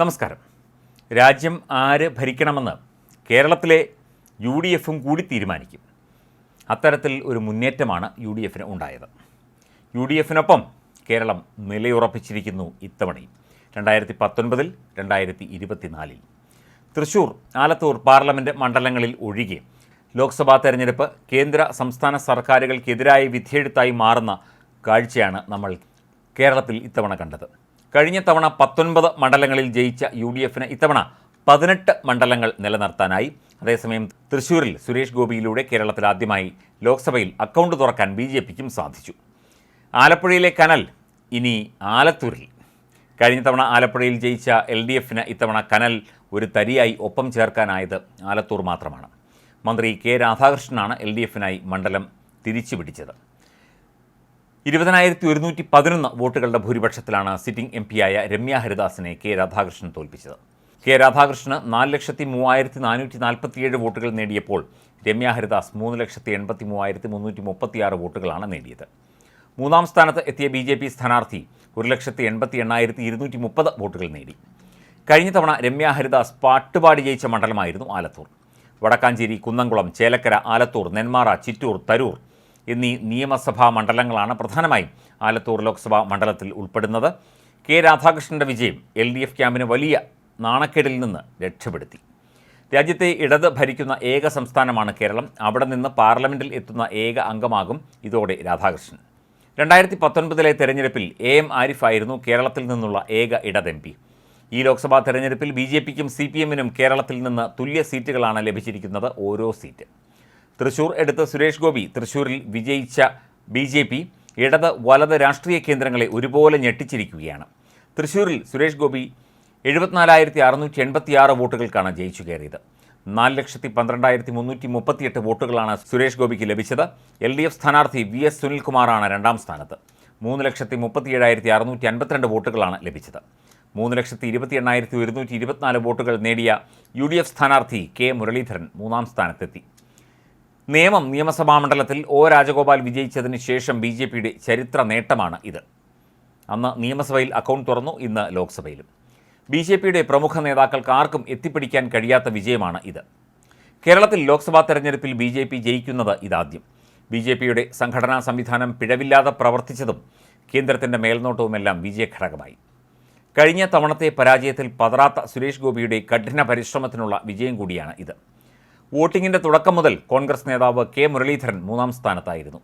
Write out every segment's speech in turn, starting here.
നമസ്കാരം. രാജ്യം ആര് ഭരിക്കണമെന്ന് കേരളത്തിലെ യു ഡി എഫും കൂടി തീരുമാനിക്കും. അത്തരത്തിൽ ഒരു മുന്നേറ്റമാണ് യു ഡി എഫിന് ഉണ്ടായത്. യു ഡി എഫിനൊപ്പം കേരളം നിലയുറപ്പിച്ചിരിക്കുന്നു ഇത്തവണയും. രണ്ടായിരത്തി പത്തൊൻപതിൽ രണ്ടായിരത്തി ഇരുപത്തിനാലിൽ തൃശൂർ ആലത്തൂർ പാർലമെന്റ് മണ്ഡലങ്ങളിൽ ഒഴികെ ലോക്സഭാ തെരഞ്ഞെടുപ്പ് കേന്ദ്ര സംസ്ഥാന സർക്കാരുകൾക്കെതിരായ വിധിയെഴുത്തായി മാറുന്ന കാഴ്ചയാണ് നമ്മൾ കേരളത്തിൽ ഇത്തവണ കണ്ടത്. കഴിഞ്ഞ തവണ പത്തൊൻപത് മണ്ഡലങ്ങളിൽ ജയിച്ച യു ഡി എഫിന് ഇത്തവണ പതിനെട്ട് മണ്ഡലങ്ങൾ നിലനിർത്താനായി. അതേസമയം തൃശൂരിൽ സുരേഷ് ഗോപിയിലൂടെ കേരളത്തിൽ ആദ്യമായി ലോക്സഭയിൽ അക്കൗണ്ട് തുറക്കാൻ ബി ജെ പിക്കും സാധിച്ചു. ആലപ്പുഴയിലെ കനൽ ഇനി ആലത്തൂരിൽ. കഴിഞ്ഞ തവണ ആലപ്പുഴയിൽ ജയിച്ച എൽ ഡി എഫിന് ഇത്തവണ കനൽ ഒരു തരിയായി ഒപ്പം ചേർക്കാനായത് ആലത്തൂർ മാത്രമാണ്. മന്ത്രി കെ രാധാകൃഷ്ണനാണ് എൽ ഡി എഫിനായി മണ്ഡലം തിരിച്ചു പിടിച്ചത് ഇരുപതിനായിരത്തി ഒരുന്നൂറ്റി പതിനൊന്ന് വോട്ടുകളുടെ ഭൂരിപക്ഷത്തിലാണ് സിറ്റിംഗ് എം പിയായ രമ്യ ഹരിദാസിനെ കെ രാധാകൃഷ്ണൻ തോൽപ്പിച്ചത്. കെ രാധാകൃഷ്ണന് നാല് ലക്ഷത്തി മൂവായിരത്തി നാനൂറ്റി നാൽപ്പത്തിയേഴ് വോട്ടുകൾ നേടിയപ്പോൾ രമ്യ ഹരിദാസ് മൂന്ന് ലക്ഷത്തി എൺപത്തി മൂവായിരത്തി മുന്നൂറ്റി മുപ്പത്തിയാറ് വോട്ടുകളാണ് നേടിയത്. മൂന്നാം സ്ഥാനത്ത് എത്തിയ ബി ജെ പി സ്ഥാനാർത്ഥി ഒരു ലക്ഷത്തി എൺപത്തി എണ്ണായിരത്തി ഇരുന്നൂറ്റി മുപ്പത് വോട്ടുകൾ നേടി. കഴിഞ്ഞ തവണ രമ്യ ഹരിദാസ് പാട്ടുപാടി ജയിച്ച മണ്ഡലമായിരുന്നു ആലത്തൂർ. വടക്കാഞ്ചേരി കുന്നംകുളം ചേലക്കര ആലത്തൂർ നെന്മാറ ചിറ്റൂർ തരൂർ എന്നീ നിയമസഭാ മണ്ഡലങ്ങളാണ് പ്രധാനമായും ആലത്തൂർ ലോക്സഭാ മണ്ഡലത്തിൽ ഉൾപ്പെടുന്നത്. കെ രാധാകൃഷ്ണന്റെ വിജയം എൽ ഡി എഫ് ക്യാമ്പിന് വലിയ നാണക്കേടിൽ നിന്ന് രക്ഷപ്പെടുത്തി. രാജ്യത്തെ ഇടത് ഭരിക്കുന്ന ഏക സംസ്ഥാനമാണ് കേരളം. അവിടെ നിന്ന് പാർലമെന്റിൽ എത്തുന്ന ഏക അംഗമാകും ഇതോടെ രാധാകൃഷ്ണൻ. രണ്ടായിരത്തി പത്തൊൻപതിലെ തെരഞ്ഞെടുപ്പിൽ എ എം ആരിഫായിരുന്നു കേരളത്തിൽ നിന്നുള്ള ഏക ഇടത് എം പി. ഈ ലോക്സഭാ തെരഞ്ഞെടുപ്പിൽ ബി ജെ പിക്കും സി പി എമ്മിനും കേരളത്തിൽ നിന്ന് തുല്യ സീറ്റുകളാണ് ലഭിച്ചിരിക്കുന്നത് ഓരോ സീറ്റ്. തൃശൂർ എടുത്ത സുരേഷ് ഗോപി തൃശൂരിൽ വിജയിച്ച ബി ജെ പി ഇടത് വലത് രാഷ്ട്രീയ കേന്ദ്രങ്ങളെ ഒരുപോലെ ഞെട്ടിച്ചിരിക്കുകയാണ്. തൃശൂരിൽ സുരേഷ് ഗോപി എഴുപത്തിനാലായിരത്തി അറുന്നൂറ്റി എൺപത്തിയാറ് വോട്ടുകൾക്കാണ് ജയിച്ചു കയറിയത്. നാല് ലക്ഷത്തി പന്ത്രണ്ടായിരത്തി മുന്നൂറ്റി മുപ്പത്തിയെട്ട് വോട്ടുകളാണ് സുരേഷ് ഗോപിക്ക് ലഭിച്ചത്. എൽ ഡി എഫ് സ്ഥാനാർത്ഥി വി എസ് സുനിൽകുമാറാണ് രണ്ടാം സ്ഥാനത്ത്. മൂന്ന് ലക്ഷത്തി മുപ്പത്തിയേഴായിരത്തി അറുന്നൂറ്റി അൻപത്തിരണ്ട് വോട്ടുകളാണ് ലഭിച്ചത്. മൂന്ന് ലക്ഷത്തി ഇരുപത്തി എണ്ണായിരത്തി ഒരുന്നൂറ്റി ഇരുപത്തിനാല് വോട്ടുകൾ നേടിയ യു ഡി എഫ് സ്ഥാനാർത്ഥി കെ മുരളീധരൻ മൂന്നാം സ്ഥാനത്തെത്തി. നിയമം നിയമസഭാ മണ്ഡലത്തിൽ ഒ രാജഗോപാൽ വിജയിച്ചതിന് ശേഷം ബി ജെ പിയുടെ ചരിത്ര നേട്ടമാണ് ഇത്. അന്ന് നിയമസഭയിൽ അക്കൗണ്ട് തുറന്നു ഇന്ന് ലോക്സഭയിലും. ബി ജെ പിയുടെ പ്രമുഖ നേതാക്കൾക്ക് ആർക്കും എത്തിപ്പിടിക്കാൻ കഴിയാത്ത വിജയമാണ് ഇത്. കേരളത്തിൽ ലോക്സഭാ തെരഞ്ഞെടുപ്പിൽ ബി ജെ പി ജയിക്കുന്നത് ഇതാദ്യം. ബി ജെ പിയുടെ സംഘടനാ സംവിധാനം പിഴവില്ലാതെ പ്രവർത്തിച്ചതും കേന്ദ്രത്തിന്റെ മേൽനോട്ടവുമെല്ലാം വിജയഘടകമായി. കഴിഞ്ഞ തവണത്തെ പരാജയത്തിൽ പതറാത്ത സുരേഷ് ഗോപിയുടെ കഠിന പരിശ്രമത്തിനുള്ള വിജയം കൂടിയാണ് ഇത്. വോട്ടിങ്ങിന്റെ തുടക്കം മുതൽ കോൺഗ്രസ് നേതാവ് കെ മുരളീധരൻ മൂന്നാം സ്ഥാനത്തായിരുന്നു.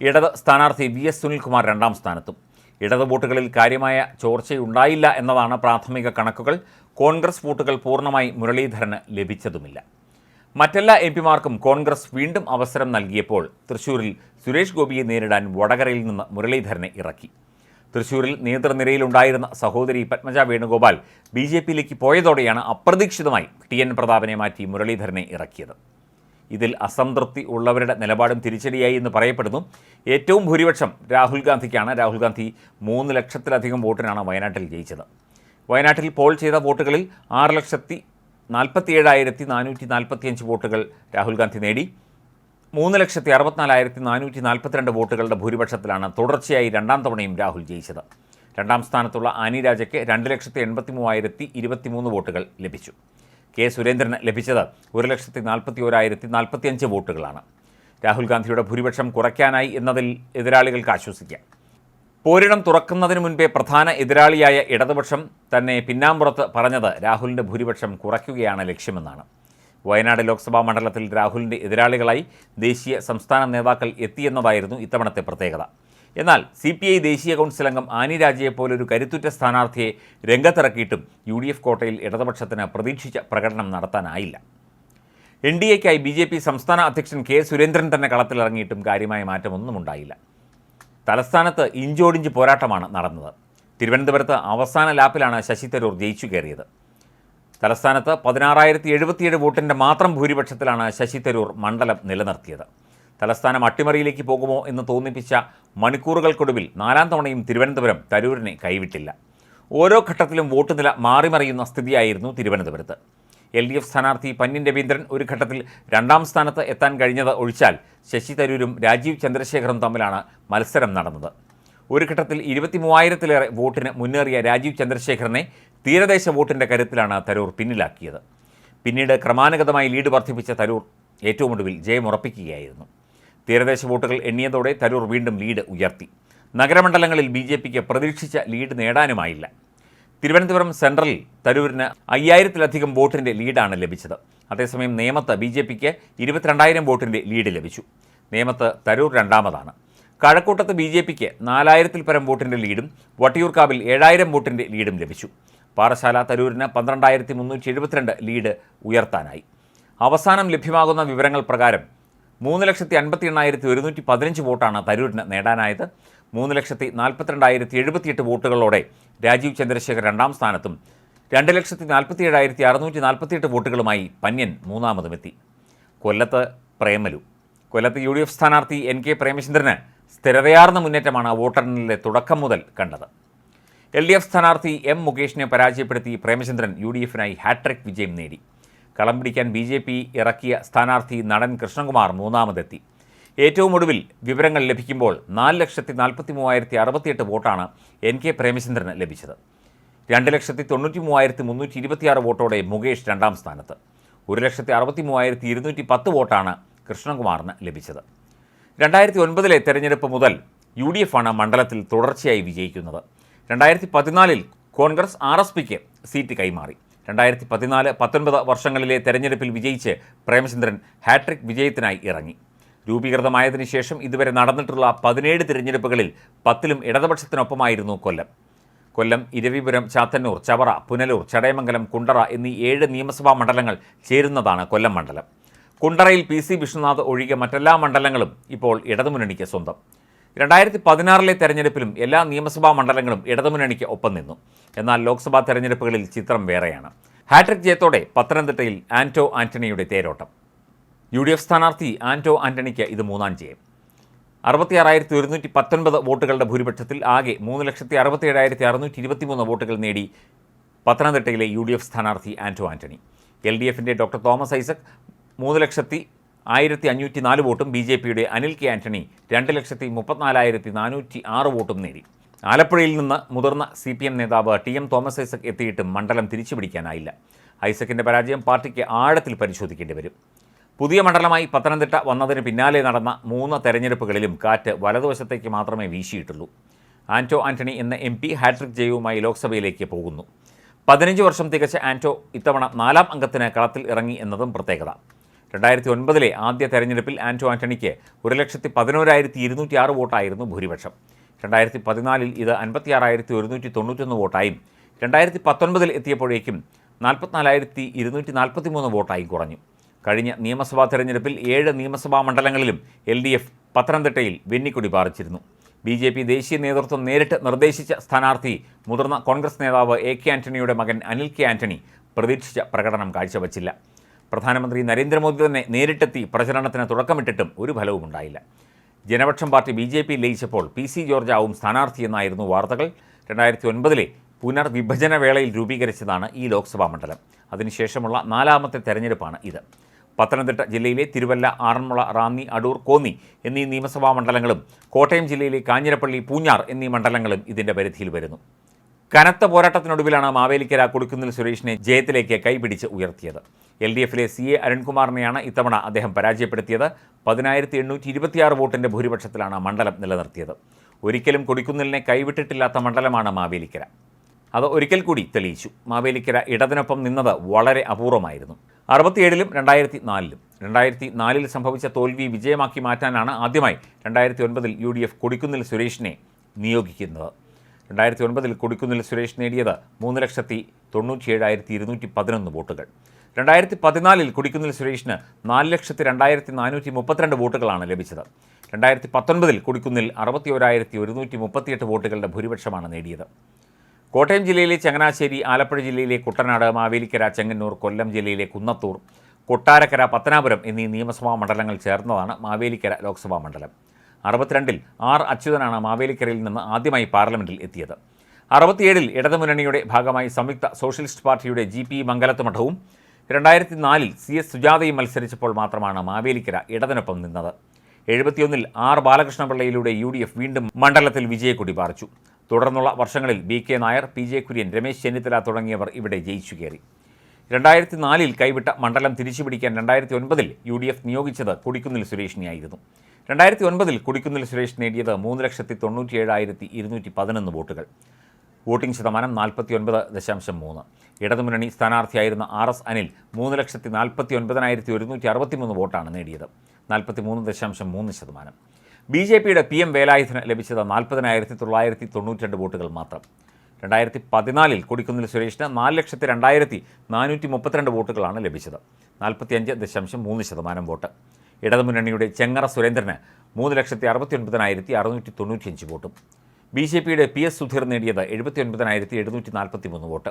ഇടത് സ്ഥാനാർത്ഥി വി എസ് സുനിൽകുമാർ രണ്ടാം സ്ഥാനത്തും. ഇടത് വോട്ടുകളിൽ കാര്യമായ ചോർച്ചയുണ്ടായില്ല എന്നതാണ് പ്രാഥമിക കണക്കുകൾ. കോൺഗ്രസ് വോട്ടുകൾ പൂർണമായി മുരളീധരന് ലഭിച്ചതുമില്ല. മറ്റെല്ലാ എം പിമാർക്കും കോൺഗ്രസ് വീണ്ടും അവസരം നൽകിയപ്പോൾ തൃശൂരിൽ സുരേഷ് ഗോപിയെ നേരിടാൻ വടകരയിൽ നിന്ന് മുരളീധരനെ ഇറക്കി. തൃശൂരിൽ നേതൃനിരയിലുണ്ടായിരുന്ന സഹോദരി പത്മജ വേണുഗോപാൽ ബി ജെ പിയിലേക്ക് പോയതോടെയാണ് അപ്രതീക്ഷിതമായി ടി എൻ പ്രതാപനെ മാറ്റി മുരളീധരനെ ഇറക്കിയത്. ഇതിൽ അസംതൃപ്തി ഉള്ളവരുടെ നിലപാടും തിരിച്ചടിയായി എന്ന് പറയപ്പെടുന്നു. ഏറ്റവും ഭൂരിപക്ഷം രാഹുൽ ഗാന്ധിക്കാണ്. രാഹുൽ ഗാന്ധി മൂന്ന് ലക്ഷത്തിലധികം വോട്ടിനാണ് വയനാട്ടിൽ ജയിച്ചത്. വയനാട്ടിൽ പോൾ ചെയ്ത വോട്ടുകളിൽ ആറ് ലക്ഷത്തി നാൽപ്പത്തി ഏഴായിരത്തി നാനൂറ്റി നാൽപ്പത്തിയഞ്ച് വോട്ടുകൾ രാഹുൽ ഗാന്ധി നേടി. മൂന്ന് ലക്ഷത്തി അറുപത്തിനാലായിരത്തി നാനൂറ്റി നാൽപ്പത്തിരണ്ട് വോട്ടുകളുടെ ഭൂരിപക്ഷത്തിലാണ് തുടർച്ചയായി രണ്ടാം തവണയും രാഹുൽ ജയിച്ചത്. രണ്ടാം സ്ഥാനത്തുള്ള ആനി രാജയ്ക്ക് രണ്ട് ലക്ഷത്തി എൺപത്തി മൂവായിരത്തി ഇരുപത്തി മൂന്ന് വോട്ടുകൾ ലഭിച്ചു. കെ സുരേന്ദ്രന് ലഭിച്ചത് ഒരു ലക്ഷത്തി നാൽപ്പത്തി ഓരായിരത്തി നാൽപ്പത്തിയഞ്ച് വോട്ടുകളാണ്. രാഹുൽ ഗാന്ധിയുടെ ഭൂരിപക്ഷം കുറയ്ക്കാനായി എന്നതിൽ എതിരാളികൾക്ക് ആശ്വസിക്കാം. പോരിടം തുറക്കുന്നതിന് മുൻപേ പ്രധാന എതിരാളിയായ ഇടതുപക്ഷം തന്നെ പിന്നാമ്പുറത്ത് പറഞ്ഞത് രാഹുലിന്റെ ഭൂരിപക്ഷം കുറയ്ക്കുകയാണ് ലക്ഷ്യമെന്നാണ്. വയനാട് ലോക്സഭാ മണ്ഡലത്തിൽ രാഹുലിന്റെ എതിരാളികളായി ദേശീയ സംസ്ഥാന നേതാക്കൾ എത്തിയെന്നതായിരുന്നു ഇത്തവണത്തെ പ്രത്യേകത. എന്നാൽ സി പി ഐ ദേശീയ കൗൺസിൽ അംഗം ആനി രാജയെപ്പോലൊരു കരുത്തുറ്റ സ്ഥാനാർത്ഥിയെ രംഗത്തിറക്കിയിട്ടും യു ഡി എഫ് കോട്ടയിൽ ഇടതുപക്ഷത്തിന് പ്രതീക്ഷിച്ച പ്രകടനം നടത്താനായില്ല. എൻ ഡി എക്കായി ബി ജെ പി സംസ്ഥാന അധ്യക്ഷൻ കെ സുരേന്ദ്രൻ തന്നെ കളത്തിലിറങ്ങിയിട്ടും കാര്യമായ മാറ്റമൊന്നും ഉണ്ടായില്ല. തലസ്ഥാനത്ത് ഇഞ്ചോടിഞ്ച് പോരാട്ടമാണ് നടന്നത്. തിരുവനന്തപുരത്ത് അവസാന ലാപ്പിലാണ് ശശി തരൂർ ജയിച്ചു കയറിയത്. തലസ്ഥാനത്ത് പതിനാറായിരത്തി എഴുപത്തിയേഴ് വോട്ടിന്റെ മാത്രം ഭൂരിപക്ഷത്തിലാണ് ശശി തരൂർ മണ്ഡലം നിലനിർത്തിയത്. തലസ്ഥാനം അട്ടിമറിയിലേക്ക് പോകുമോ എന്ന് തോന്നിപ്പിച്ച മണിക്കൂറുകൾക്കൊടുവിൽ നാലാം തവണയും തിരുവനന്തപുരം തരൂരിനെ കൈവിട്ടില്ല. ഓരോ ഘട്ടത്തിലും വോട്ട് നില മാറിമറിയുന്ന സ്ഥിതിയായിരുന്നു തിരുവനന്തപുരത്ത്. എൽ ഡി എഫ് സ്ഥാനാർത്ഥി പന്നിൻ രവീന്ദ്രൻ ഒരു ഘട്ടത്തിൽ രണ്ടാം സ്ഥാനത്ത് എത്താൻ കഴിഞ്ഞത് ഒഴിച്ചാൽ ശശി തരൂരും രാജീവ് ചന്ദ്രശേഖറും തമ്മിലാണ് മത്സരം നടന്നത്. ഒരു ഘട്ടത്തിൽ ഇരുപത്തി മൂവായിരത്തിലേറെ വോട്ടിന് മുന്നേറിയ രാജീവ് ചന്ദ്രശേഖറിനെ തീരദേശ വോട്ടിന്റെ കരുത്തിലാണ് തരൂർ പിന്നിലാക്കിയത്. പിന്നീട് ക്രമാനുഗതമായി ലീഡ് വർദ്ധിപ്പിച്ച തരൂർ ഏറ്റവും ഒടുവിൽ ജയമുറപ്പിക്കുകയായിരുന്നു തീരദേശ വോട്ടുകൾ എണ്ണിയതോടെ തരൂർ വീണ്ടും ലീഡ് ഉയർത്തി. നഗരമണ്ഡലങ്ങളിൽ ബി ജെ പിക്ക് പ്രതീക്ഷിച്ച ലീഡ് നേടാനുമായില്ല. തിരുവനന്തപുരം സെൻട്രലിൽ തരൂരിന് അയ്യായിരത്തിലധികം വോട്ടിന്റെ ലീഡാണ് ലഭിച്ചത്. അതേസമയം നേമത്ത് ബി ജെ പിക്ക് ഇരുപത്തിരണ്ടായിരം വോട്ടിന്റെ ലീഡ് ലഭിച്ചു. നേമത്ത് തരൂർ രണ്ടാമതാണ്. കഴക്കൂട്ടത്ത് ബി ജെ പിക്ക് നാലായിരത്തിൽ പരം വോട്ടിന്റെ ലീഡും വട്ടിയൂർക്കാവിൽ ഏഴായിരം വോട്ടിന്റെ ലീഡും ലഭിച്ചു. പാറശാല തരൂരിന് പന്ത്രണ്ടായിരത്തി മുന്നൂറ്റി എഴുപത്തിരണ്ട് ലീഡ് ഉയർത്താനായി. അവസാനം ലഭ്യമാകുന്ന വിവരങ്ങൾ പ്രകാരം മൂന്ന് ലക്ഷത്തി അൻപത്തി എണ്ണായിരത്തി ഒരുന്നൂറ്റി പതിനഞ്ച് വോട്ടാണ് തരൂരിന് നേടാനായത്. മൂന്ന് ലക്ഷത്തി നാൽപ്പത്തിരണ്ടായിരത്തി എഴുപത്തിയെട്ട് വോട്ടുകളോടെ രാജീവ് ചന്ദ്രശേഖർ രണ്ടാം സ്ഥാനത്തും രണ്ട് ലക്ഷത്തി നാൽപ്പത്തി ഏഴായിരത്തി അറുന്നൂറ്റി നാൽപ്പത്തിയെട്ട് വോട്ടുകളുമായി പന്യൻ മൂന്നാമതുമെത്തി. കൊല്ലത്ത് പ്രേമലു. കൊല്ലത്ത് യു ഡി എഫ് സ്ഥാനാർത്ഥി എൻ കെ പ്രേമചന്ദ്രന് സ്ഥിരതയാർന്ന മുന്നേറ്റമാണ് വോട്ടെണ്ണലിലെ തുടക്കം മുതൽ കണ്ടത്. എൽ ഡി എഫ് സ്ഥാനാർത്ഥി എം മുകേഷിനെ പരാജയപ്പെടുത്തി പ്രേമചന്ദ്രൻ യു ഡി എഫിനായി ഹാട്രിക് വിജയം നേടി. കളം പിടിക്കാൻ ബി ജെ പി ഇറക്കിയ സ്ഥാനാർത്ഥി നടൻ കൃഷ്ണകുമാർ മൂന്നാമതെത്തി. ഏറ്റവും ഒടുവിൽ വിവരങ്ങൾ ലഭിക്കുമ്പോൾ നാല് ലക്ഷത്തി നാൽപ്പത്തി മൂവായിരത്തി അറുപത്തിയെട്ട് വോട്ടാണ് എൻ കെ പ്രേമചന്ദ്രന് ലഭിച്ചത്. രണ്ട് ലക്ഷത്തി തൊണ്ണൂറ്റി മൂവായിരത്തി മുന്നൂറ്റി ഇരുപത്തിയാറ് വോട്ടോടെ മുകേഷ് രണ്ടാം സ്ഥാനത്ത്. ഒരു ലക്ഷത്തി അറുപത്തി മൂവായിരത്തി ഇരുന്നൂറ്റി പത്ത് വോട്ടാണ് കൃഷ്ണകുമാറിന് ലഭിച്ചത്. രണ്ടായിരത്തി ഒൻപതിലെ തെരഞ്ഞെടുപ്പ് മുതൽ യു ഡി എഫ് ആണ് മണ്ഡലത്തിൽ തുടർച്ചയായി വിജയിക്കുന്നത്. രണ്ടായിരത്തി പതിനാലിൽ കോൺഗ്രസ് ആർ എസ് പിക്ക് സീറ്റ് കൈമാറി. രണ്ടായിരത്തി പതിനാല് പത്തൊൻപത് വർഷങ്ങളിലെ തെരഞ്ഞെടുപ്പിൽ വിജയിച്ച് പ്രേമചന്ദ്രൻ ഹാട്രിക് വിജയത്തിനായി ഇറങ്ങി. രൂപീകൃതമായതിനു ശേഷം ഇതുവരെ നടന്നിട്ടുള്ള പതിനേഴ് തിരഞ്ഞെടുപ്പുകളിൽ പത്തിലും ഇടതുപക്ഷത്തിനൊപ്പമായിരുന്നു കൊല്ലം. കൊല്ലം ഇരവിപുരം ചാത്തന്നൂർ ചവറ പുനലൂർ ചടയമംഗലം കുണ്ടറ എന്നീ ഏഴ് നിയമസഭാ മണ്ഡലങ്ങൾ ചേരുന്നതാണ് കൊല്ലം മണ്ഡലം. കുണ്ടറയിൽ പി സി വിഷ്ണുനാഥ് ഒഴികെ മറ്റെല്ലാ മണ്ഡലങ്ങളും ഇപ്പോൾ ഇടതുമുന്നണിക്ക് സ്വന്തം. രണ്ടായിരത്തി പതിനാറിലെ തെരഞ്ഞെടുപ്പിലും എല്ലാ നിയമസഭാ മണ്ഡലങ്ങളും ഇടതുമുന്നണിക്ക് ഒപ്പം നിന്നു. എന്നാൽ ലോക്സഭാ തെരഞ്ഞെടുപ്പുകളിൽ ചിത്രം വേറെയാണ്. ഹാട്രിക് ജയത്തോടെ പത്തനംതിട്ടയിൽ ആന്റോ ആന്റണിയുടെ തേരോട്ടം. യു ഡി എഫ് സ്ഥാനാർത്ഥി ആന്റോ ആന്റണിക്ക് ഇത് മൂന്നാം ജയം. അറുപത്തിയാറായിരത്തി ഒരുന്നൂറ്റി പത്തൊൻപത് വോട്ടുകളുടെ ഭൂരിപക്ഷത്തിൽ ആകെ മൂന്ന് ലക്ഷത്തി അറുപത്തി ഏഴായിരത്തി അറുന്നൂറ്റി ഇരുപത്തിമൂന്ന് വോട്ടുകൾ നേടി പത്തനംതിട്ടയിലെ യു ഡി എഫ് സ്ഥാനാർത്ഥി ആന്റോ ആന്റണി. എൽ ഡി എഫിന്റെ ഡോക്ടർ തോമസ് ഐസക് മൂന്ന് ലക്ഷത്തി ആയിരത്തി അഞ്ഞൂറ്റി നാല് വോട്ടും ബി ജെ പിയുടെ അനിൽ കെ ആന്റണി രണ്ട് ലക്ഷത്തി മുപ്പത്തിനാലായിരത്തി നാനൂറ്റി ആറ് വോട്ടും നേടി. ആലപ്പുഴയിൽ നിന്ന് മുതിർന്ന സി പി എം നേതാവ് ടി എം തോമസ് ഐസക് എത്തിയിട്ട് മണ്ഡലം തിരിച്ചുപിടിക്കാനായില്ല. ഐസക്കിന്റെ പരാജയം പാർട്ടിക്ക് ആഴത്തിൽ പരിശോധിക്കേണ്ടി വരും. പുതിയ മണ്ഡലമായി പത്തനംതിട്ട വന്നതിന് പിന്നാലെ നടന്ന മൂന്ന് തെരഞ്ഞെടുപ്പുകളിലും കാറ്റ് വലതുവശത്തേക്ക് മാത്രമേ വീശിയിട്ടുള്ളൂ. ആന്റോ ആന്റണി എന്ന എം പി ഹാട്രിക് ജയവുമായി ലോക്സഭയിലേക്ക് പോകുന്നു. പതിനഞ്ച് വർഷം തികച്ച ആന്റോ ഇത്തവണ നാലാം അംഗത്തിന് കളത്തിൽ ഇറങ്ങി എന്നതും പ്രത്യേകത. രണ്ടായിരത്തി ഒൻപതിലെ ആദ്യ തെരഞ്ഞെടുപ്പിൽ ആന്റോ ആന്റണിക്ക് ഒരു ലക്ഷത്തി പതിനോരായിരത്തി ഇരുന്നൂറ്റി ആറ് വോട്ടായിരുന്നു ഭൂരിപക്ഷം. രണ്ടായിരത്തി പതിനാലിൽ ഇത് അൻപത്തിയാറായിരത്തി ഒരുന്നൂറ്റി തൊണ്ണൂറ്റൊന്ന് വോട്ടായും രണ്ടായിരത്തി പത്തൊൻപതിൽ എത്തിയപ്പോഴേക്കും നാൽപ്പത്തിനാലായിരത്തി ഇരുന്നൂറ്റി നാൽപ്പത്തി മൂന്ന് വോട്ടായും കുറഞ്ഞു. കഴിഞ്ഞ നിയമസഭാ തെരഞ്ഞെടുപ്പിൽ ഏഴ് നിയമസഭാ മണ്ഡലങ്ങളിലും എൽ ഡി എഫ് പത്തനംതിട്ടയിൽ വെന്നിക്കൊടി പാറിച്ചിരുന്നു. ബി ജെ പി ദേശീയ നേതൃത്വം നേരിട്ട് നിർദ്ദേശിച്ച സ്ഥാനാർത്ഥി മുതിർന്ന കോൺഗ്രസ് നേതാവ് എ കെ ആന്റണിയുടെ മകൻ അനിൽ കെ ആന്റണി പ്രതീക്ഷിച്ച പ്രകടനം കാഴ്ചവച്ചില്ല. പ്രധാനമന്ത്രി നരേന്ദ്രമോദി തന്നെ നേരിട്ടെത്തി പ്രചരണത്തിന് തുടക്കമിട്ടിട്ടും ഒരു ഫലവും ഉണ്ടായില്ല. Janapaksham party B J P ലയിച്ചപ്പോൾ P C ജോർജാവും സ്ഥാനാർത്ഥിയെന്നായിരുന്നു വാർത്തകൾ. രണ്ടായിരത്തി ഒൻപതിലെ പുനർവിഭജന വേളയിൽ രൂപീകരിച്ചതാണ് ഈ ലോക്സഭാ മണ്ഡലം. അതിനുശേഷമുള്ള നാലാമത്തെ തെരഞ്ഞെടുപ്പാണ് ഇത്. പത്തനംതിട്ട ജില്ലയിലെ തിരുവല്ല ആറന്മുള റാന്നി അടൂർ കോന്നി എന്നീ നിയമസഭാ മണ്ഡലങ്ങളും കോട്ടയം ജില്ലയിലെ കാഞ്ഞിരപ്പള്ളി പൂഞ്ഞാർ എന്നീ മണ്ഡലങ്ങളും ഇതിന്റെ പരിധിയിൽ വരുന്നു. കനത്ത പോരാട്ടത്തിനൊടുവിലാണ് മാവേലിക്കര കൊടുക്കുന്നിൽ സുരേഷിനെ ജയത്തിലേക്ക് കൈപിടിച്ച് ഉയർത്തിയത്. എൽ ഡി എഫിലെ സി എ അരുൺകുമാറിനെയാണ് ഇത്തവണ അദ്ദേഹം പരാജയപ്പെടുത്തിയത്. പതിനായിരത്തി എണ്ണൂറ്റി ഇരുപത്തിയാറ് വോട്ടിന്റെ ഭൂരിപക്ഷത്തിലാണ് മണ്ഡലം നിലനിർത്തിയത്. ഒരിക്കലും കൊടിക്കുന്നിലിനെ കൈവിട്ടിട്ടില്ലാത്ത മണ്ഡലമാണ് മാവേലിക്കര. അത് ഒരിക്കൽ കൂടി തെളിയിച്ചു. മാവേലിക്കര ഇടതിനൊപ്പം നിന്നത് വളരെ അപൂർവമായിരുന്നു. അറുപത്തിയേഴിലും രണ്ടായിരത്തി നാലിലും രണ്ടായിരത്തി നാലിൽ സംഭവിച്ച തോൽവി വിജയമാക്കി മാറ്റാനാണ് ആദ്യമായി രണ്ടായിരത്തി ഒൻപതിൽ യു ഡി എഫ് കൊടിക്കുന്നിൽ സുരേഷിനെ നിയോഗിക്കുന്നത്. രണ്ടായിരത്തി ഒൻപതിൽ കൊടിക്കുന്നിൽ സുരേഷ് നേടിയത് മൂന്ന് ലക്ഷത്തി തൊണ്ണൂറ്റിയേഴായിരത്തി ഇരുന്നൂറ്റി പതിനൊന്ന് വോട്ടുകൾ. രണ്ടായിരത്തി പതിനാലിൽ കൊടിക്കുന്നിൽ സുരേഷിന് നാല് ലക്ഷത്തി രണ്ടായിരത്തി നാനൂറ്റി മുപ്പത്തിരണ്ട് വോട്ടുകളാണ് ലഭിച്ചത്. രണ്ടായിരത്തി പത്തൊൻപതിൽ കൊടിക്കുന്നിൽ അറുപത്തി ഒരായിരത്തി ഒരുന്നൂറ്റി മുപ്പത്തിയെട്ട് വോട്ടുകളുടെ ഭൂരിപക്ഷമാണ് നേടിയത്. കോട്ടയം ജില്ലയിലെ ചങ്ങനാശ്ശേരി ആലപ്പുഴ ജില്ലയിലെ കുട്ടനാട് മാവേലിക്കര ചെങ്ങന്നൂർ കൊല്ലം ജില്ലയിലെ കുന്നത്തൂർ കൊട്ടാരക്കര പത്തനാപുരം എന്നീ നിയമസഭാ മണ്ഡലങ്ങൾ ചേർന്നതാണ് മാവേലിക്കര ലോക്സഭാ മണ്ഡലം. അറുപത്തിരണ്ടിൽ ആർ അച്യുതനാണ് മാവേലിക്കരയിൽ നിന്ന് ആദ്യമായി പാർലമെന്റിൽ എത്തിയത്. അറുപത്തിയേഴിൽ ഇടതുമുന്നണിയുടെ ഭാഗമായി സംയുക്ത സോഷ്യലിസ്റ്റ് പാർട്ടിയുടെ ജി പി മംഗലത്ത് മഠവും രണ്ടായിരത്തി നാലിൽ സി എസ് സുജാതയും മത്സരിച്ചപ്പോൾ മാത്രമാണ് മാവേലിക്കര ഇടതിനൊപ്പം നിന്നത്. എഴുപത്തിയൊന്നിൽ ആർ ബാലകൃഷ്ണപിള്ളയിലൂടെ യു ഡി എഫ് വീണ്ടും മണ്ഡലത്തിൽ വിജയക്കൊടി പാറിച്ചു തുടർന്നുള്ള വർഷങ്ങളിൽ B K Nair P J Kurien Ramesh Chennithala തുടങ്ങിയവർ ഇവിടെ ജയിച്ചു കയറി. രണ്ടായിരത്തി നാലിൽ കൈവിട്ട മണ്ഡലം തിരിച്ചുപിടിക്കാൻ രണ്ടായിരത്തി ഒൻപതിൽ യു ഡി എഫ് നിയോഗിച്ചത് കൊടിക്കുന്നിൽ സുരേഷിനെയായിരുന്നു. രണ്ടായിരത്തി ഒൻപതിൽ കൊടിക്കുന്നിൽ സുരേഷ് നേടിയത് മൂന്ന് ലക്ഷത്തി തൊണ്ണൂറ്റി ഏഴായിരത്തി ഇരുന്നൂറ്റി പതിനൊന്ന് വോട്ടുകൾ. വോട്ടിംഗ് ശതമാനം നാൽപ്പത്തി ഒൻപത് ദശാംശം മൂന്ന്. ഇടതുമുന്നണി സ്ഥാനാർത്ഥിയായിരുന്ന ആർ എസ് അനിൽ മൂന്ന് ലക്ഷത്തി നാൽപ്പത്തി ഒൻപതിനായിരത്തി ഒരുന്നൂറ്റി അറുപത്തിമൂന്ന് വോട്ടാണ് നേടിയത്. നാൽപ്പത്തി മൂന്ന് ദശാംശം മൂന്ന് ശതമാനം. ബി ജെ പിയുടെ പി എം വേലായുധന് ലഭിച്ചത് നാൽപ്പതിനായിരത്തി തൊള്ളായിരത്തി തൊണ്ണൂറ്റി രണ്ട് വോട്ടുകൾ മാത്രം. രണ്ടായിരത്തി പതിനാലിൽ കൊടിക്കുന്നിൽ സുരേഷിന് നാല് ലക്ഷത്തി രണ്ടായിരത്തി നാനൂറ്റി മുപ്പത്തിരണ്ട് വോട്ടുകളാണ് ലഭിച്ചത്. നാൽപ്പത്തിയഞ്ച് ദശാംശം മൂന്ന് ശതമാനം വോട്ട്. ഇടതുമുന്നണിയുടെ ചെങ്ങറ സുരേന്ദ്രന് മൂന്ന് ലക്ഷത്തി അറുപത്തി ഒൻപതിനായിരത്തി അറുന്നൂറ്റി തൊണ്ണൂറ്റിയഞ്ച് വോട്ടും. ബി ജെ പിയുടെ പി എസ് സുധീർ നേടിയത് എഴുപത്തി ഒൻപതിനായിരത്തി എഴുന്നൂറ്റി നാൽപ്പത്തി മൂന്ന് വോട്ട്.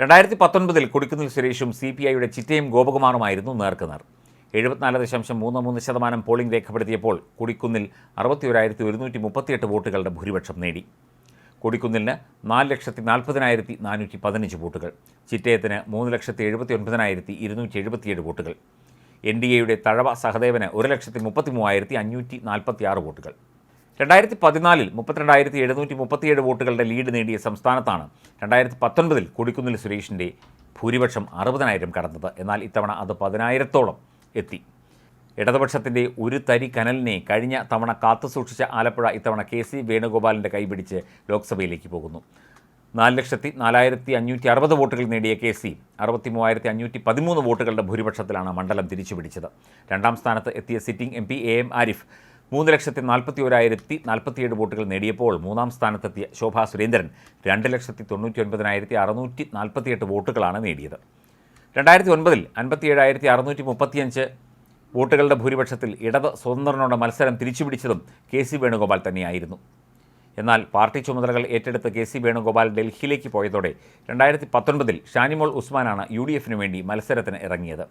രണ്ടായിരത്തി പത്തൊൻപതിൽ കൊടിക്കുന്നിൽ സുരേഷും സി പി ഐയുടെ ചിറ്റയും ഗോപകുമാറുമായിരുന്നു നേർക്കുനേർ. എഴുപത്തിനാല് ദശാംശം മൂന്ന് മൂന്ന് ശതമാനം പോളിംഗ് രേഖപ്പെടുത്തിയപ്പോൾ കൊടിക്കുന്നിൽ അറുപത്തി ഒരായിരത്തി ഒരുന്നൂറ്റി മുപ്പത്തിയെട്ട് വോട്ടുകളുടെ ഭൂരിപക്ഷം നേടി. കൊടിക്കുന്നിലിന് നാല് ലക്ഷത്തി നാൽപ്പതിനായിരത്തി നാനൂറ്റി പതിനഞ്ച് വോട്ടുകൾ. ചിറ്റയത്തിന് മൂന്ന് ലക്ഷത്തി എഴുപത്തി ഒൻപതിനായിരത്തി ഇരുന്നൂറ്റി എഴുപത്തിയേഴ് വോട്ടുകൾ. എൻ ഡി എയുടെ തഴവ സഹദേവന് ഒരു ലക്ഷത്തി മുപ്പത്തി മൂവായിരത്തി അഞ്ഞൂറ്റി നാൽപ്പത്തി ആറ് വോട്ടുകൾ. രണ്ടായിരത്തി പതിനാലിൽ മുപ്പത്തിരണ്ടായിരത്തി എഴുന്നൂറ്റി മുപ്പത്തിയേഴ് വോട്ടുകളുടെ ലീഡ് നേടിയ സംസ്ഥാനത്താണ് രണ്ടായിരത്തി പത്തൊൻപതിൽ കൊടിക്കുന്നിൽ സുരേഷിന്റെ ഭൂരിപക്ഷം അറുപതിനായിരം കടന്നത്. എന്നാൽ ഇത്തവണ അത് പതിനായിരത്തോളം എത്തി. ഇടതുപക്ഷത്തിന്റെ ഒരു തരി കനലിനെ കഴിഞ്ഞ തവണ കാത്തുസൂക്ഷിച്ച ആലപ്പുഴ ഇത്തവണ കെ സി വേണുഗോപാലിന്റെ കൈപിടിച്ച് ലോക്സഭയിലേക്ക് പോകുന്നു. നാല് ലക്ഷത്തി നാലായിരത്തി അഞ്ഞൂറ്റി അറുപത് വോട്ടുകൾ നേടിയ കെ സി. അറുപത്തി മൂവായിരത്തി അഞ്ഞൂറ്റി പതിമൂന്ന് വോട്ടുകളുടെ ഭൂരിപക്ഷത്തിലാണ് മണ്ഡലം തിരിച്ചുപിടിച്ചത്. രണ്ടാം സ്ഥാനത്ത് എത്തിയ sitting M P A M Arif മൂന്ന് ലക്ഷത്തി നാൽപ്പത്തി ഒരായിരത്തി നാൽപ്പത്തിയേഴ് വോട്ടുകൾ നേടിയപ്പോൾ മൂന്നാം സ്ഥാനത്തെത്തിയ ശോഭാ സുരേന്ദ്രൻ രണ്ട് ലക്ഷത്തി തൊണ്ണൂറ്റി ഒൻപതിനായിരത്തി അറുന്നൂറ്റി നാൽപ്പത്തിയെട്ട് വോട്ടുകളാണ് നേടിയത്. രണ്ടായിരത്തി ഒൻപതിൽ അൻപത്തിയേഴായിരത്തി അറുന്നൂറ്റി മുപ്പത്തിയഞ്ച് വോട്ടുകളുടെ ഭൂരിപക്ഷത്തിൽ ഇടത് സ്വതന്ത്രനോട് മത്സരം തിരിച്ചുപിടിച്ചതും കെ സി വേണുഗോപാൽ തന്നെയായിരുന്നു. എന്നാൽ പാർട്ടി ചുമതലകൾ ഏറ്റെടുത്ത് കെ സി വേണുഗോപാൽ ഡൽഹിയിലേക്ക് പോയതോടെ രണ്ടായിരത്തി പത്തൊൻപതിൽ ഷാനിമോൾ ഉസ്മാനാണ് യു ഡി എഫിന് വേണ്ടി മത്സരത്തിന് ഇറങ്ങിയത്.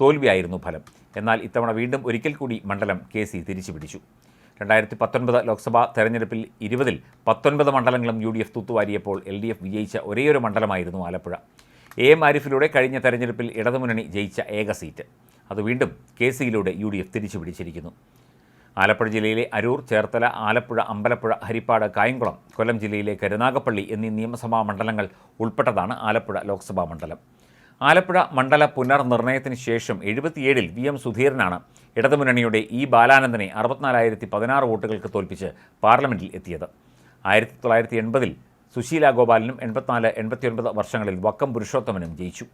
തോൽവിയായിരുന്നു ഫലം. എന്നാൽ ഇത്തവണ വീണ്ടും ഒരിക്കൽ കൂടി മണ്ഡലം കെ സി തിരിച്ചുപിടിച്ചു. രണ്ടായിരത്തി പത്തൊൻപത് ലോക്സഭാ തെരഞ്ഞെടുപ്പിൽ ഇരുപതിൽ പത്തൊൻപത് മണ്ഡലങ്ങളും യു ഡി എഫ് തൂത്തുവാരിയപ്പോൾ എൽ ഡി എഫ് വിജയിച്ച ഒരേയൊരു മണ്ഡലമായിരുന്നു ആലപ്പുഴ. എ എം ആരിഫിലൂടെ കഴിഞ്ഞ തെരഞ്ഞെടുപ്പിൽ ഇടതുമുന്നണി ജയിച്ച ഏക സീറ്റ്. അത് വീണ്ടും കെ സിയിലൂടെ യു ഡി എഫ് തിരിച്ചുപിടിച്ചിരിക്കുന്നു. ആലപ്പുഴ ജില്ലയിലെ അരൂർ ചേർത്തല ആലപ്പുഴ അമ്പലപ്പുഴ ഹരിപ്പാട് കായംകുളം കൊല്ലം ജില്ലയിലെ കരുനാഗപ്പള്ളി എന്നീ നിയമസഭാ മണ്ഡലങ്ങൾ ഉൾപ്പെട്ടതാണ് ആലപ്പുഴ ലോക്സഭാ മണ്ഡലം. ആലപ്പുഴ മണ്ഡല പുനർനിർണയത്തിന് ശേഷം എഴുപത്തിയേഴിൽ വി എം സുധീരനാണ് ഇടതുമുന്നണിയുടെ ഇ ബാലാനന്ദനെ അറുപത്തിനാലായിരത്തി പതിനാറ് വോട്ടുകൾക്ക് തോൽപ്പിച്ച് പാർലമെന്റിൽ എത്തിയത്. ആയിരത്തി തൊള്ളായിരത്തി എൺപതിൽ സുശീല ഗോപാലനും എൺപത്തിനാല് എൺപത്തിയൊൻപത് വർഷങ്ങളിൽ വക്കം പുരുഷോത്തമനും ജയിച്ചു.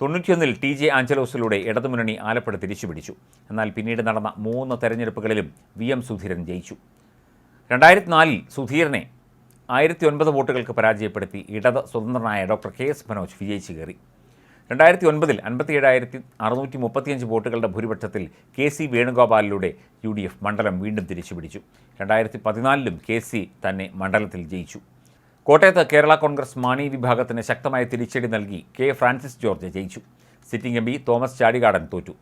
തൊണ്ണൂറ്റിയൊന്നിൽ ടി ജെ ആഞ്ചലോസിലൂടെ ഇടതുമുന്നണി ആലപ്പുഴ തിരിച്ചുപിടിച്ചു. എന്നാൽ പിന്നീട് നടന്ന മൂന്ന് തെരഞ്ഞെടുപ്പുകളിലും വി എം സുധീരൻ ജയിച്ചു. രണ്ടായിരത്തി നാലിൽ സുധീരനെ ആയിരത്തി ഒൻപത് വോട്ടുകൾക്ക് പരാജയപ്പെടുത്തി ഇടത് സ്വതന്ത്രനായ ഡോക്ടർ കെ. എസ്. മനോജ് വിജയിച്ചു കയറി. രണ്ടായിരത്തി ഒൻപതിൽ അൻപത്തിയേഴായിരത്തി അറുന്നൂറ്റി മുപ്പത്തിയഞ്ച് വോട്ടുകളുടെ ഭൂരിപക്ഷത്തിൽ കെ. സി. വേണുഗോപാലിലൂടെ യു ഡി എഫ് മണ്ഡലം വീണ്ടും തിരിച്ചുപിടിച്ചു. രണ്ടായിരത്തി പതിനാലിലും കെ. സി. തന്നെ മണ്ഡലത്തിൽ ജയിച്ചു. കോട്ടയത്ത് കേരള കോൺഗ്രസ് മാണി വിഭാഗത്തിന് ശക്തമായ തിരിച്ചടി നൽകി കെ ഫ്രാൻസിസ് ജോർജ് ജയിച്ചു. Sitting M P Thomas Chazhikadan തോറ്റു.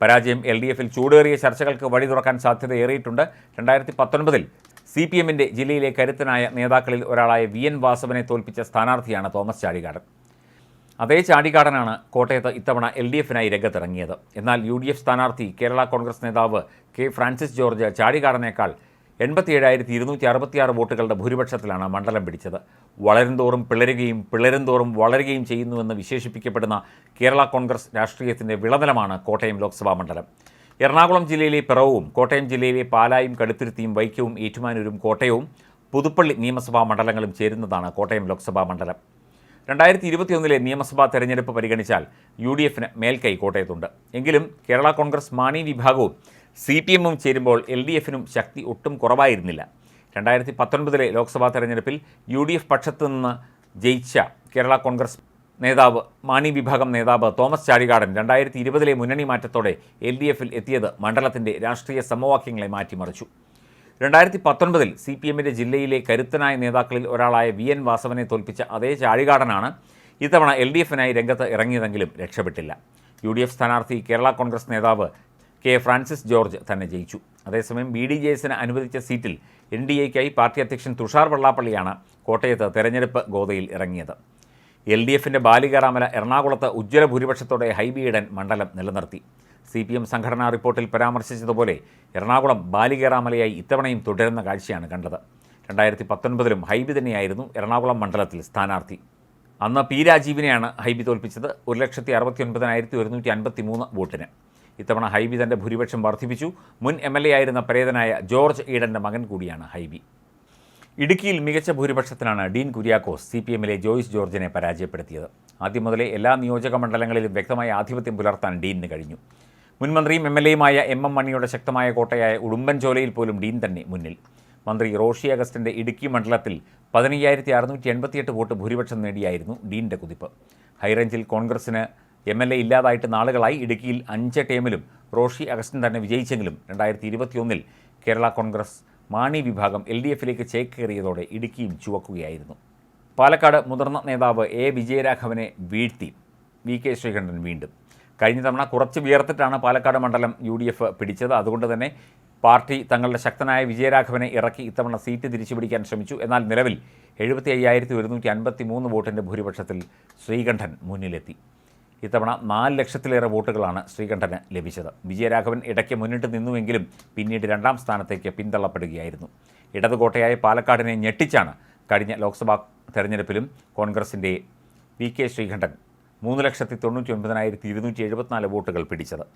പരാജയം എൽ ഡി എഫിൽ ചൂടേറിയ ചർച്ചകൾക്ക് വഴി തുറക്കാൻ സാധ്യതയേറിയിട്ടുണ്ട്. രണ്ടായിരത്തി പത്തൊൻപതിൽ സി പി എമ്മിന്റെ ജില്ലയിലെ കരുത്തനായ നേതാക്കളിൽ ഒരാളായ വി എൻ വാസവനെ തോൽപ്പിച്ച സ്ഥാനാർത്ഥിയാണ് തോമസ് ചാടികാടൻ. അതേ ചാടികാടനാണ് കോട്ടയത്ത് ഇത്തവണ എൽ ഡി എഫിനായി രംഗത്തിറങ്ങിയത്. എന്നാൽ യു ഡി എഫ് സ്ഥാനാർത്ഥി കേരള കോൺഗ്രസ് നേതാവ് കെ ഫ്രാൻസിസ് ജോർജ് ചാടികാടനേക്കാൾ എൺപത്തിയേഴായിരത്തി ഇരുന്നൂറ്റി അറുപത്തിയാറ് വോട്ടുകളുടെ ഭൂരിപക്ഷത്തിലാണ് മണ്ഡലം പിടിച്ചത്. വളരുംതോറും പിളരുകയും പിളരുംതോറും വളരുകയും ചെയ്യുന്നുവെന്ന് വിശേഷിപ്പിക്കപ്പെടുന്ന കേരള കോൺഗ്രസ് രാഷ്ട്രീയത്തിന്റെ വിളനിലമാണ് കോട്ടയം ലോക്സഭാ മണ്ഡലം. എറണാകുളം ജില്ലയിലെ പിറവവും കോട്ടയം ജില്ലയിലെ പാലായും കടുത്തുരുത്തിയും വൈക്കവും ഏറ്റുമാനൂരും കോട്ടയവും പുതുപ്പള്ളി നിയമസഭാ മണ്ഡലങ്ങളും ചേരുന്നതാണ് കോട്ടയം ലോക്സഭാ മണ്ഡലം. രണ്ടായിരത്തി ഇരുപത്തിയൊന്നിലെ നിയമസഭാ തെരഞ്ഞെടുപ്പ് പരിഗണിച്ചാൽ യു ഡി എഫിന് മേൽക്കൈ കോട്ടയത്തുണ്ട്. എങ്കിലും കേരള കോൺഗ്രസ് മാണി വിഭാഗവും സി പി എമ്മും ചേരുമ്പോൾ എൽ ഡി എഫിനും ശക്തി ഒട്ടും കുറവായിരുന്നില്ല. രണ്ടായിരത്തി പത്തൊൻപതിലെ ലോക്സഭാ തെരഞ്ഞെടുപ്പിൽ യു ഡി എഫ് പക്ഷത്തു നിന്ന് ജയിച്ച കേരള കോൺഗ്രസ് നേതാവ് മാണി വിഭാഗം നേതാവ് തോമസ് ചാഴികാടൻ രണ്ടായിരത്തി ഇരുപതിലെ മുന്നണി മാറ്റത്തോടെ എൽ ഡി എഫിൽ എത്തിയത് മണ്ഡലത്തിന്റെ രാഷ്ട്രീയ സമവാക്യങ്ങളെ മാറ്റിമറിച്ചു. രണ്ടായിരത്തി പത്തൊൻപതിൽ സി പി എമ്മിന്റെ ജില്ലയിലെ കരുത്തനായ നേതാക്കളിൽ ഒരാളായ വി എൻ വാസവനെ തോൽപ്പിച്ച അതേ ചാഴികാടനാണ് ഇത്തവണ എൽ ഡി എഫിനായി രംഗത്ത് ഇറങ്ങിയതെങ്കിലും രക്ഷപ്പെട്ടില്ല. യു ഡി എഫ് സ്ഥാനാർത്ഥി കേരള കോൺഗ്രസ് നേതാവ് കെ ഫ്രാൻസിസ് ജോർജ് തന്നെ ജയിച്ചു. അതേസമയം ബി ഡി ജെ എസിന് അനുവദിച്ച സീറ്റിൽ എൻ ഡി എക്കായി പാർട്ടി അധ്യക്ഷൻ തുഷാർ വെള്ളാപ്പള്ളിയാണ് കോട്ടയത്ത് തെരഞ്ഞെടുപ്പ് ഗോതയിൽ ഇറങ്ങിയത്. എൽ ഡി എഫിന്റെ ബാലികാറാമല എറണാകുളത്ത് ഉജ്ജ്വല ഭൂരിപക്ഷത്തോടെ ഹൈബി മണ്ഡലം നിലനിർത്തി. സി പി എം സംഘടനാ റിപ്പോർട്ടിൽ പരാമർശിച്ചതുപോലെ എറണാകുളം ബാലികേറാമലയായി ഇത്തവണയും തുടരുന്ന കാഴ്ചയാണ് കണ്ടത്. രണ്ടായിരത്തി പത്തൊൻപതിലും ഹൈബി തന്നെയായിരുന്നു എറണാകുളം മണ്ഡലത്തിൽ സ്ഥാനാർത്ഥി. അന്ന് പി രാജീവിനെയാണ് ഹൈബി തോൽപ്പിച്ചത്. ഒരു ലക്ഷത്തി അറുപത്തി ഒൻപതിനായിരത്തി ഒരുന്നൂറ്റി അൻപത്തി മൂന്ന് വോട്ടിന്. ഇത്തവണ ഹൈബി തന്റെ ഭൂരിപക്ഷം വർദ്ധിപ്പിച്ചു. മുൻ എം എൽ എ ആയിരുന്ന പ്രേതനായ ജോർജ് ഈഡന്റെ മകൻ കൂടിയാണ് ഹൈബി. ഇടുക്കിയിൽ മികച്ച ഭൂരിപക്ഷത്തിനാണ് ഡീൻ കുര്യാക്കോസ് സി പി എമ്മിലെ ജോയിസ് ജോർജിനെ പരാജയപ്പെടുത്തിയത്. ആദ്യം മുതലേ എല്ലാ നിയോജക മണ്ഡലങ്ങളിലും വ്യക്തമായ ആധിപത്യം പുലർത്താൻ ഡീനിന് കഴിഞ്ഞു. മുൻമന്ത്രിയും എം എൽ എയുമായ എം എം മണിയുടെ ശക്തമായ കോട്ടയായ ഉടുമ്പൻചോലയിൽ പോലും ഡീൻ തന്നെ മുന്നിൽ. മന്ത്രി റോഷി അഗസ്റ്റിന്റെ ഇടുക്കി മണ്ഡലത്തിൽ പതിനയ്യായിരത്തി അറുന്നൂറ്റി എൺപത്തിയെട്ട് വോട്ട് ഭൂരിപക്ഷം നേടിയായിരുന്നു ഡീന്റെ കുതിപ്പ്. ഹൈറേഞ്ചിൽ കോൺഗ്രസിന് എം എൽ എ ഇല്ലാതായിട്ട് നാളുകളായി ഇടുക്കിയിൽ അഞ്ച് ടേമിലും റോഷി അഗസ്റ്റിൻ തന്നെ വിജയിച്ചെങ്കിലും രണ്ടായിരത്തി ഇരുപത്തിയൊന്നിൽ കേരള കോൺഗ്രസ് മാണി വിഭാഗം എൽ ഡി എഫിലേക്ക് ചേക്കേറിയതോടെ ഇടുക്കിയും ചുവക്കുകയായിരുന്നു. പാലക്കാട് മുതിർന്ന നേതാവ് എ വിജയരാഘവനെ വീഴ്ത്തി. വി കെ ശ്രീകണ്ഠൻ വീണ്ടും. കഴിഞ്ഞ തവണ കുറച്ച് വിയർത്തിട്ടാണ് പാലക്കാട് മണ്ഡലം യു ഡി എഫ് പിടിച്ചത്. അതുകൊണ്ട് തന്നെ പാർട്ടി തങ്ങളുടെ ശക്തനായ വിജയരാഘവനെ ഇറക്കി ഇത്തവണ സീറ്റ് തിരിച്ചുപിടിക്കാൻ ശ്രമിച്ചു. എന്നാൽ നിലവിൽ എഴുപത്തി അയ്യായിരത്തി ഒരുന്നൂറ്റി അൻപത്തി മൂന്ന് വോട്ടിന്റെ ഭൂരിപക്ഷത്തിൽ ശ്രീകണ്ഠൻ മുന്നിലെത്തി. ഇത്തവണ നാല് ലക്ഷത്തിലേറെ വോട്ടുകളാണ് ശ്രീകണ്ഠന് ലഭിച്ചത്. വിജയരാഘവൻ ഇടയ്ക്ക് മുന്നിട്ട് നിന്നുവെങ്കിലും പിന്നീട് രണ്ടാം സ്ഥാനത്തേക്ക് പിന്തള്ളപ്പെടുകയായിരുന്നു. ഇടതുകോട്ടയായ പാലക്കാടിനെ ഞെട്ടിച്ചാണ് കഴിഞ്ഞ ലോക്സഭാ തെരഞ്ഞെടുപ്പിലും കോൺഗ്രസിന്റെ വി കെ ശ്രീകണ്ഠൻ മൂന്ന് ലക്ഷത്തി തൊണ്ണൂറ്റി ഒൻപതിനായിരത്തി ഇരുന്നൂറ്റി എഴുപത്തിനാല് വോട്ടുകൾ പിടിച്ചത്.